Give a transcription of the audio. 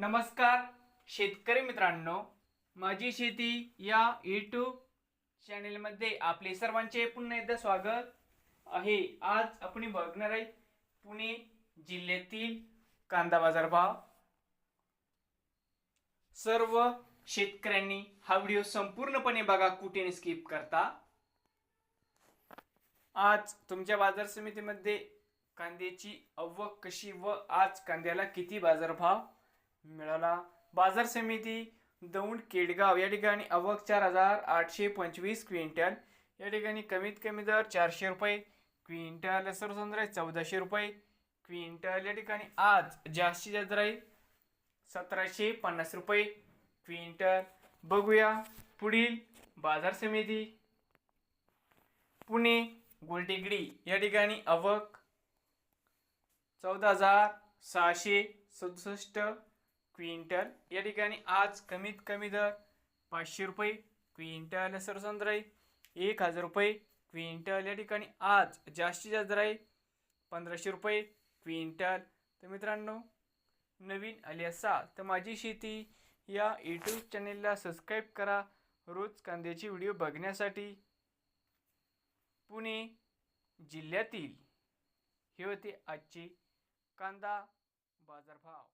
नमस्कार शेतकरी मित्रांनो. माझी शेती या यूट्यूब चॅनेलमध्ये आपले सर्वांचे पुन्हा एकदा स्वागत आहे. आज आपण बघणार आहे पुणे जिल्ह्यातील कांदा बाजार भाव सर्व शेतकऱ्यांनी हा व्हिडिओ संपूर्णपणे बघा कुठे स्किप करता. आज तुमच्या बाजार समितीमध्ये कांद्याची आवक कशी व आज कांद्याला किती बाजारभाव मिळाला. बाजार समिती दौंड केडगाव या ठिकाणी अवक चार हजार आठशे पंचवीस क्विंटल. या ठिकाणी कमीत कमी दर चारशे रुपये क्विंटल सर्वसाधारण चौदाशे रुपये क्विंटल या ठिकाणी आज जास्तीत जास्त राहील सतराशे पन्नास रुपये. क्विंटल बघूया पुढील बाजार समिती. पुणे गोलटेकडी या ठिकाणी अवक चौदा हजार सहाशे सदुसष्ट क्विंटल. या ठिकाणी आज कमीत कमी दर पाचशे रुपये क्विंटल सर्वसाधारण आहे एक हजार रुपये क्विंटल या ठिकाणी आज जास्तीत जास्त दर आहे पंधराशे रुपये क्विंटल. तर मित्रांनो नवीन आले असाल तर माझी शेती या यूट्यूब चॅनेलला सबस्क्राईब करा. रोज कांद्याची व्हिडिओ बघण्यासाठी पुणे जिल्ह्यातील हे होते आजचे कांदा बाजारभाव.